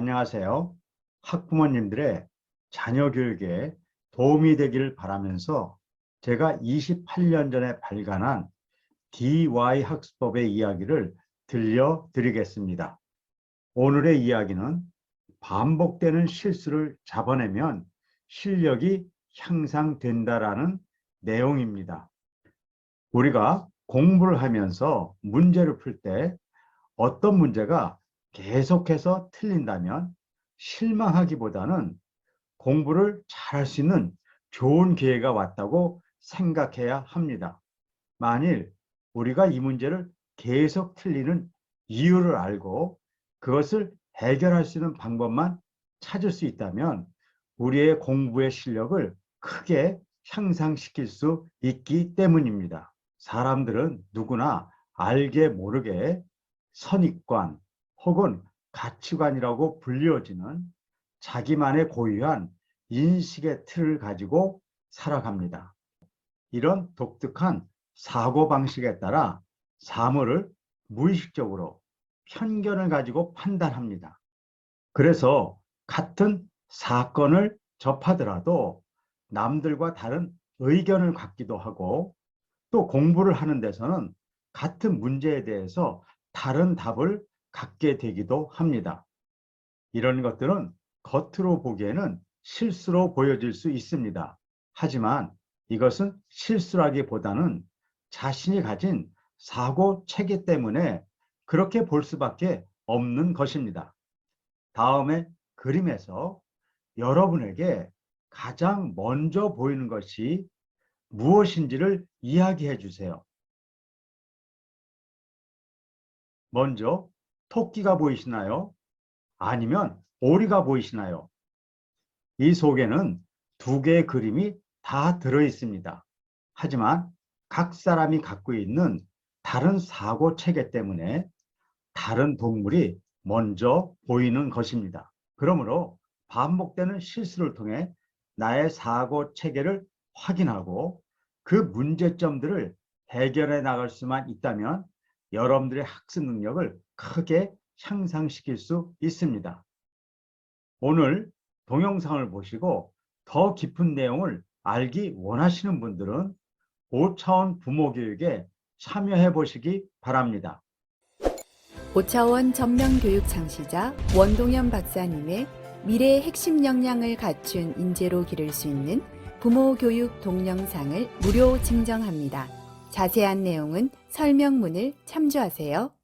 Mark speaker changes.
Speaker 1: 안녕하세요. 학부모님들의 자녀 교육에 도움이 되기를 바라면서 제가 28년 전에 발간한 DY 학습법의 이야기를 들려드리겠습니다. 오늘의 이야기는 반복되는 실수를 잡아내면 실력이 향상된다라는 내용입니다. 우리가 공부를 하면서 문제를 풀 때 어떤 문제가 계속해서 틀린다면 실망하기보다는 공부를 잘할 수 있는 좋은 기회가 왔다고 생각해야 합니다. 만일 우리가 이 문제를 계속 틀리는 이유를 알고 그것을 해결할 수 있는 방법만 찾을 수 있다면 우리의 공부의 실력을 크게 향상시킬 수 있기 때문입니다. 사람들은 누구나 알게 모르게 선입관 혹은 가치관이라고 불리워지는 자기만의 고유한 인식의 틀을 가지고 살아갑니다. 이런 독특한 사고방식에 따라 사물을 무의식적으로 편견을 가지고 판단합니다. 그래서 같은 사건을 접하더라도 남들과 다른 의견을 갖기도 하고 또 공부를 하는 데서는 같은 문제에 대해서 다른 답을 갖게 되기도 합니다. 이런 것들은 겉으로 보기에는 실수로 보여질 수 있습니다. 하지만 이것은 실수라기보다는 자신이 가진 사고 체계 때문에 그렇게 볼 수밖에 없는 것입니다. 다음에 그림에서 여러분에게 가장 먼저 보이는 것이 무엇인지를 이야기해 주세요. 먼저 토끼가 보이시나요? 아니면 오리가 보이시나요? 이 속에는 두 개의 그림이 다 들어 있습니다. 하지만 각 사람이 갖고 있는 다른 사고 체계 때문에 다른 동물이 먼저 보이는 것입니다. 그러므로 반복되는 실수를 통해 나의 사고 체계를 확인하고 그 문제점들을 해결해 나갈 수만 있다면 여러분들의 학습 능력을 크게 향상시킬 수 있습니다. 오늘 동영상을 보시고 더 깊은 내용을 알기 원하시는 분들은 5차원 부모 교육에 참여해 보시기 바랍니다.
Speaker 2: 5차원 전면교육 창시자 원동현 박사님의 미래의 핵심 역량을 갖춘 인재로 기를 수 있는 부모 교육 동영상을 무료 증정합니다. 자세한 내용은 설명문을 참조하세요.